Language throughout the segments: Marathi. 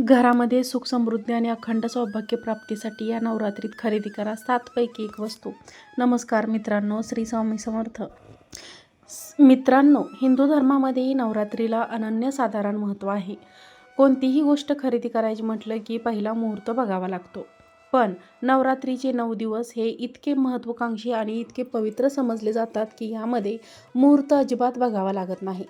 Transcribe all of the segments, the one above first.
घरामध्ये सुख समृद्धी आणि अखंड सौभाग्य प्राप्तीसाठी या नवरात्रीत खरेदी करा सातपैकी एक वस्तू. नमस्कार मित्रांनो श्री स्वामी समर्थ. मित्रांनो हिंदू धर्मामध्येही नवरात्रीला अनन्यसाधारण महत्त्व आहे. कोणतीही गोष्ट खरेदी करायची म्हटलं की पहिला मुहूर्त बघावा लागतो. पण नवरात्रीचे नऊ दिवस हे इतके महत्त्वाकांक्षी आणि इतके पवित्र समजले जातात की यामध्ये मुहूर्त अजिबात बघावा लागत नाही.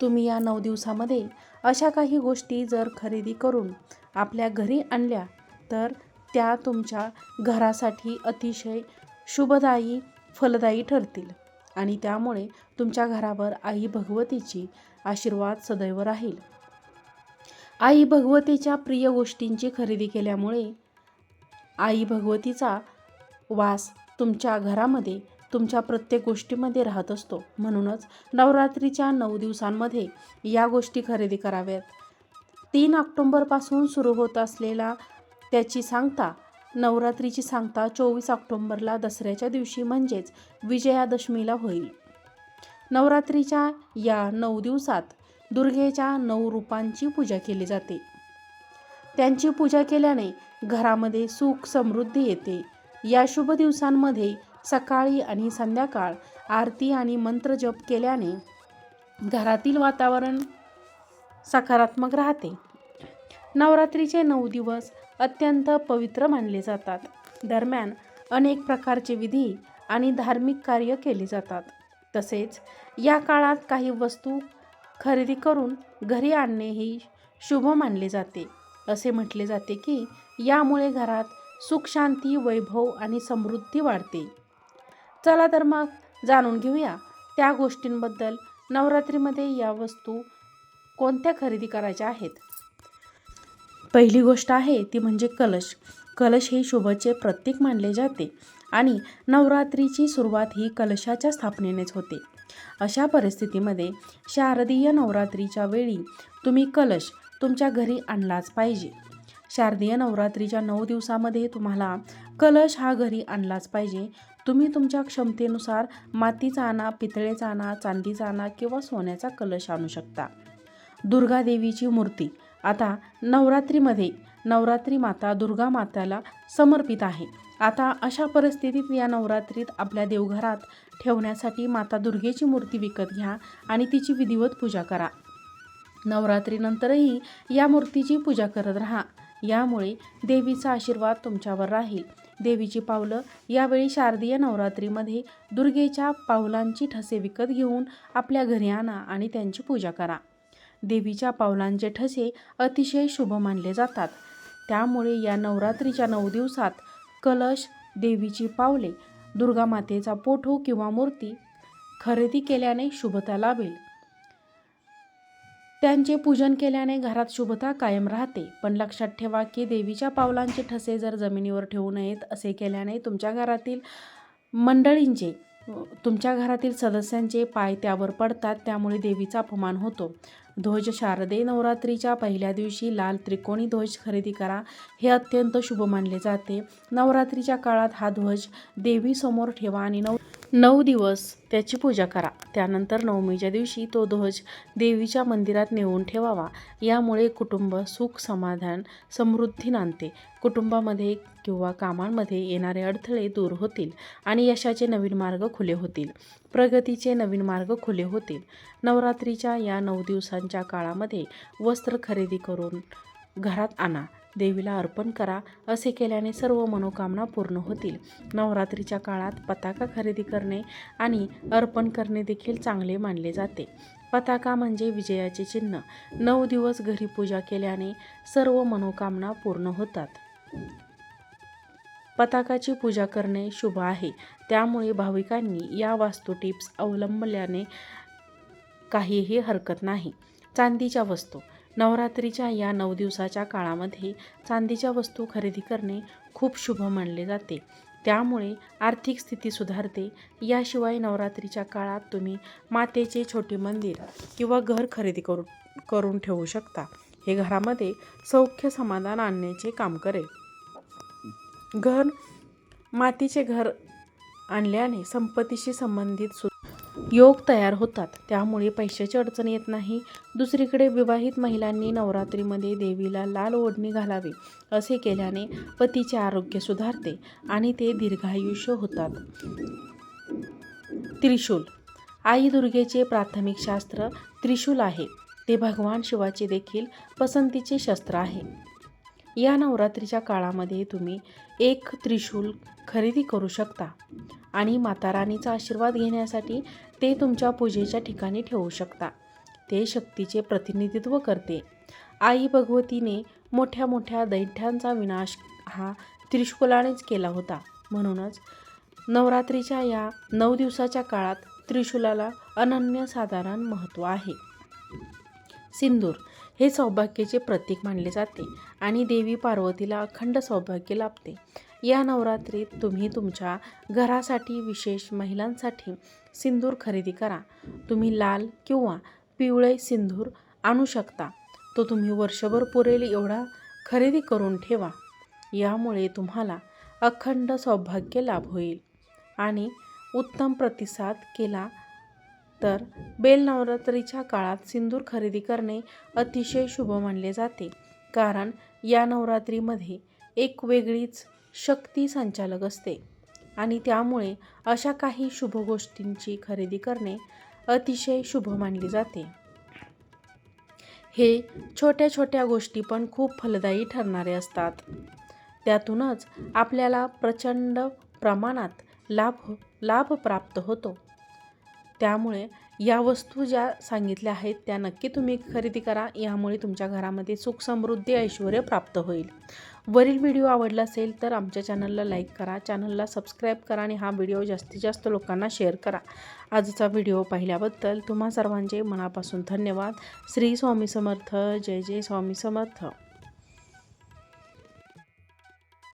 तुम्ही या नऊ दिवसामध्ये अशा काही गोष्टी जर खरेदी करून आपल्या घरी आणल्या तर त्या तुमच्या घरासाठी अतिशय शुभदायी फलदायी ठरतील. आणि त्यामुळे तुमच्या घरावर आई भगवतीची आशीर्वाद सदैव राहील. आई भगवतीच्या प्रिय गोष्टींची खरेदी केल्यामुळे आई भगवतीचा वास तुमच्या घरामध्ये तुमच्या प्रत्येक गोष्टीमध्ये राहत असतो. म्हणूनच नवरात्रीच्या नऊ दिवसांमध्ये या गोष्टी खरेदी कराव्यात. तीन ऑक्टोंबरपासून सुरू होत असलेला त्याची सांगता नवरात्रीची सांगता चोवीस ऑक्टोंबरला दसऱ्याच्या दिवशी म्हणजेच विजयादशमीला होईल. नवरात्रीच्या या नऊ दिवसात दुर्गेच्या नऊ रूपांची पूजा केली जाते. त्यांची पूजा केल्याने घरामध्ये सुख समृद्धी येते. या शुभ दिवसांमध्ये सकाळी आणि संध्याकाळ आरती आणि मंत्रजप केल्याने घरातील वातावरण सकारात्मक राहते. नवरात्रीचे नऊ दिवस अत्यंत पवित्र मानले जातात. दरम्यान अनेक प्रकारचे विधी आणि धार्मिक कार्य केले जातात. तसेच या काळात काही वस्तू खरेदी करून घरी आणणे ही शुभ मानले जाते. असे म्हटले जाते की यामुळे घरात सुख शांती वैभव आणि समृद्धी वाढते. चला तर मग जाणून घेऊया त्या गोष्टींबद्दल नवरात्रीमध्ये या वस्तू कोणत्या खरेदी करायच्या आहेत. पहिली गोष्ट आहे ती म्हणजे कलश. कलश हे शुभचे प्रतीक मानले जाते आणि नवरात्रीची सुरुवात ही कलशाच्या स्थापनेनेच होते. अशा परिस्थितीमध्ये शारदीय नवरात्रीच्या वेळी तुम्ही कलश तुमच्या घरी आणलाच पाहिजे. शारदीय नवरात्रीच्या नऊ दिवसामध्ये तुम्हाला कलश हा घरी आणलाच पाहिजे. तुम्ही तुमच्या क्षमतेनुसार मातीचा आणा पितळेचा आणा चांदीचा आणा किंवा सोन्याचा कलश आणू शकता. दुर्गा देवीची मूर्ती. आता नवरात्रीमध्ये नवरात्री माता दुर्गा माताला समर्पित आहे. आता अशा परिस्थितीत या नवरात्रीत आपल्या देवघरात ठेवण्यासाठी माता दुर्गेची मूर्ती विकत घ्या आणि तिची विधिवत पूजा करा. नवरात्रीनंतरही या मूर्तीची पूजा करत राहा. यामुळे देवीचा आशीर्वाद तुमच्यावर राहील. देवीची पावलं. यावेळी शारदीय नवरात्रीमध्ये दुर्गेच्या पावलांची ठसे विकत घेऊन आपल्या घरी आणा आणि त्यांची पूजा करा. देवीच्या पावलांचे ठसे अतिशय शुभ मानले जातात. त्यामुळे या नवरात्रीच्या नऊ दिवसात कलश देवीची पावले दुर्गा मातेचा पोठो किंवा मूर्ती खरेदी केल्याने शुभता लाभेल. त्यांचे पूजन केल्याने घरात शुभता कायम राहते. पण लक्षात ठेवा की देवीच्या पावलांचे ठसे जर जमिनीवर ठेवू नयेत असे केल्याने तुमच्या घरातील मंडळींचे तुमच्या घरातील सदस्यांचे पाय त्यावर पडतात त्यामुळे देवीचा अपमान होतो. ध्वज शारदे नवरात्रीच्या पहिल्या दिवशी लाल त्रिकोणी ध्वज खरेदी करा हे अत्यंत शुभ मानले जाते. नवरात्रीच्या काळात हा ध्वज देवीसमोर ठेवा आणि नव नऊ दिवस त्याची पूजा करा. त्यानंतर नवमीच्या दिवशी तो ध्वज देवीच्या मंदिरात नेऊन ठेवावा. यामुळे कुटुंब सुख समाधान समृद्धी नांदते. कुटुंबामध्ये किंवा कामांमध्ये येणारे अडथळे दूर होतील आणि यशाचे नवीन मार्ग खुले होतील. प्रगतीचे नवीन मार्ग खुले होतील. नवरात्रीच्या या नऊ दिवसांच्या काळामध्ये वस्त्र खरेदी करून घरात आणा. देवीला अर्पण करा असे केल्याने सर्व मनोकामना पूर्ण होतील. नवरात्रीच्या काळात पताका खरेदी करणे आणि अर्पण करणे देखील चांगले मानले जाते. पताका म्हणजे विजयाचे चिन्ह. नऊ दिवस घरी पूजा केल्याने सर्व मनोकामना पूर्ण होतात. पताकाची पूजा करणे शुभ आहे. त्यामुळे भाविकांनी या वास्तू टिप्स अवलंबल्याने काहीही हरकत नाही. चांदीच्या वस्तू. नवरात्रीच्या या नऊ दिवसाच्या काळामध्ये चांदीच्या वस्तू खरेदी करणे खूप शुभ मानले जाते. त्यामुळे आर्थिक स्थिती सुधारते. याशिवाय नवरात्रीच्या काळात तुम्ही मातेचे छोटे मंदिर किंवा घर खरेदी करू करून ठेवू शकता. हे घरामध्ये सौख्य समाधान आणण्याचे काम करेल. घर मातीचे घर आणल्याने संपत्तीशी संबंधित सु योग तयार होतात. त्यामुळे पैशाची अडचण येत नाही. दुसरीकडे विवाहित महिलांनी नवरात्रीमध्ये देवीला लाल ओढणी घालावी असे केल्याने पतीचे आरोग्य सुधारते आणि ते दीर्घायुष्य होतात. त्रिशूल. आई दुर्गेचे प्राथमिक शास्त्र त्रिशूल आहे. ते भगवान शिवाचे देखील पसंतीचे शस्त्र आहे. या नवरात्रीच्या काळामध्ये तुम्ही एक त्रिशूल खरेदी करू शकता आणि माता राणीचा आशीर्वाद घेण्यासाठी ते तुमच्या पूजेच्या ठिकाणी ठेवू शकता. ते शक्तीचे प्रतिनिधित्व करते. आई भगवतीने मोठ्या मोठ्या दैठ्यांचा विनाश हा त्रिशूलानेच केला होता. म्हणूनच नवरात्रीच्या या नऊ दिवसाच्या काळात त्रिशूलाला अनन्यसाधारण महत्त्व आहे. सिंदूर हे सौभाग्याचे प्रतीक मानले जाते आणि देवी पार्वतीला अखंड सौभाग्य लाभते. या नवरात्रीत तुम्ही तुमच्या घरासाठी विशेष महिलांसाठी सिंदूर खरेदी करा. तुम्ही लाल किंवा पिवळे सिंदूर आणू शकता. तो तुम्ही वर्षभर पुरेल एवढा खरेदी करून ठेवा. यामुळे तुम्हाला अखंड सौभाग्य लाभ होईल. आणि उत्तम प्रतिसाद केला तर बेल नवरात्रीच्या काळात सिंदूर खरेदी करणे अतिशय शुभ मानले जाते. कारण या नवरात्रीमध्ये एक वेगळीच शक्ती संचालक असते आणि त्यामुळे अशा काही शुभ गोष्टींची खरेदी करणे अतिशय शुभ मानले जाते. हे छोट्या छोट्या गोष्टी पण खूप फलदायी ठरणारे असतात. त्यातूनच आपल्याला प्रचंड प्रमाणात लाभ लाभ प्राप्त होतो. त्यामुळे या वस्तू ज्या सांगितल्या आहेत त्या नक्की तुम्ही खरेदी करा. यामुळे तुमच्या घरामध्ये सुख समृद्धी ऐश्वर प्राप्त होईल. वरील व्हिडिओ आवडला असेल तर आमच्या चॅनलला लाईक करा. चॅनलला सबस्क्राईब करा आणि हा व्हिडिओ जास्तीत जास्त लोकांना शेअर करा. आजचा व्हिडिओ पाहिल्याबद्दल तुम्हा सर्वांचे मनापासून धन्यवाद. श्री स्वामी समर्थ. जय जय स्वामी समर्थ.